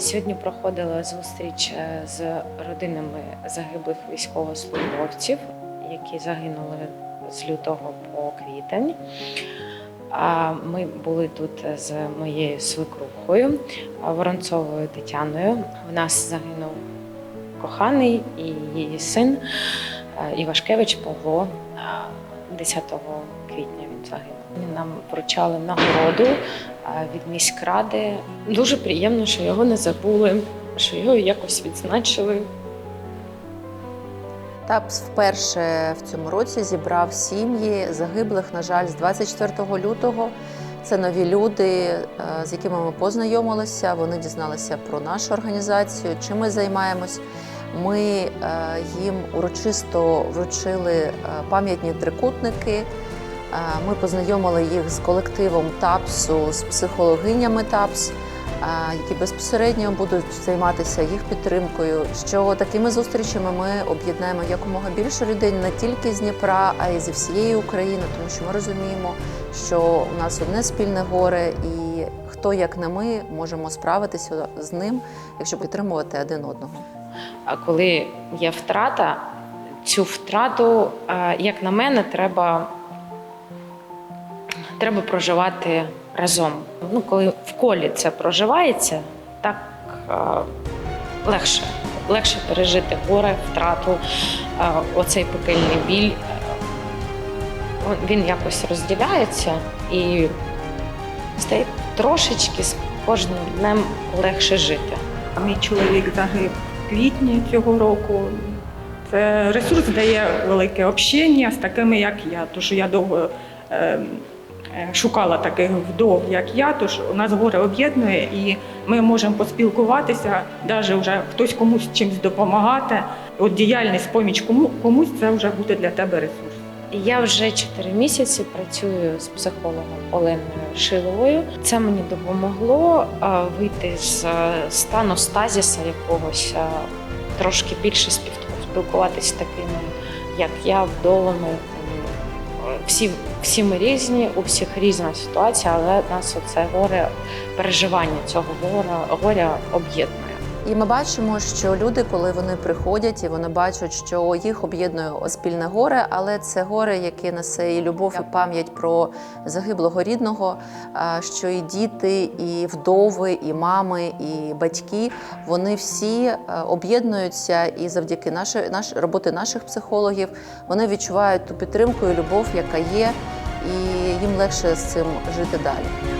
Сьогодні проходила зустріч е, з родинами загиблих військовослужбовців, які загинули з лютого по квітень. А Ми були тут з моєю свекрухою Воронцовою Тетяною. В нас загинув коханий і її син е, Івашкевич Павло. А, 10 квітня він загинув. Нам вручали нагороду від міськради. Дуже приємно, що його не забули, що його якось відзначили. ТАПС вперше в цьому році зібрав сім'ї загиблих, на жаль, з 24 лютого. Це нові люди, е, з якими ми познайомилися. Вони дізналися про нашу організацію, чим ми займаємось. Ми е, їм урочисто вручили е, пам'ятні трикутники. Е, Ми познайомили їх з колективом ТАПСу, з психологинями ТАПС, які безпосередньо будуть займатися їх підтримкою. Що такими зустрічами ми об'єднаємо якомога більше людей не тільки з Дніпра, а й зі всієї України, тому що ми розуміємо, що у нас одне спільне горе, і хто як не ми можемо справитися з ним, якщо підтримувати один одного. А коли є втрата, цю втрату, е, як на мене, треба, треба проживати разом. Ну, коли в колі це проживається, так е, легше. Легше пережити горе, втрату, е, оцей пекельний біль. Він якось розділяється і стає трошечки з кожним днем легше жити. Мій чоловік загиб квітні цього року. Це ресурс дає велике общення з такими, як я. Тож я довго е, е, шукала таких вдов, як я. Тож у нас горе об'єднує, і ми можемо поспілкуватися, навіть вже хтось комусь чимось допомагати. От діяльність поміч кому комусь це вже буде для тебе ресурс. Я вже 4 місяці працюю з психологом Оленою Шиловою. Це мені допомогло вийти з е, стану стазіса якогось, трошки більше спілкуватися з такими, як я, вдовами. Всі, всі ми різні, у всіх різна ситуація, але нас оце горе, переживання цього горя, горя об'єднує. І ми бачимо, що люди, коли вони приходять і вони бачать, що їх об'єднує спільне горе, але це горе, яке несе і любов, і пам'ять про загиблого рідного, що і діти, і вдови, і мами, і батьки вони всі е, об'єднуються, і завдяки нашої наш, роботи наших психологів вони відчувають ту підтримку і любов, яка є, і їм легше з цим жити далі.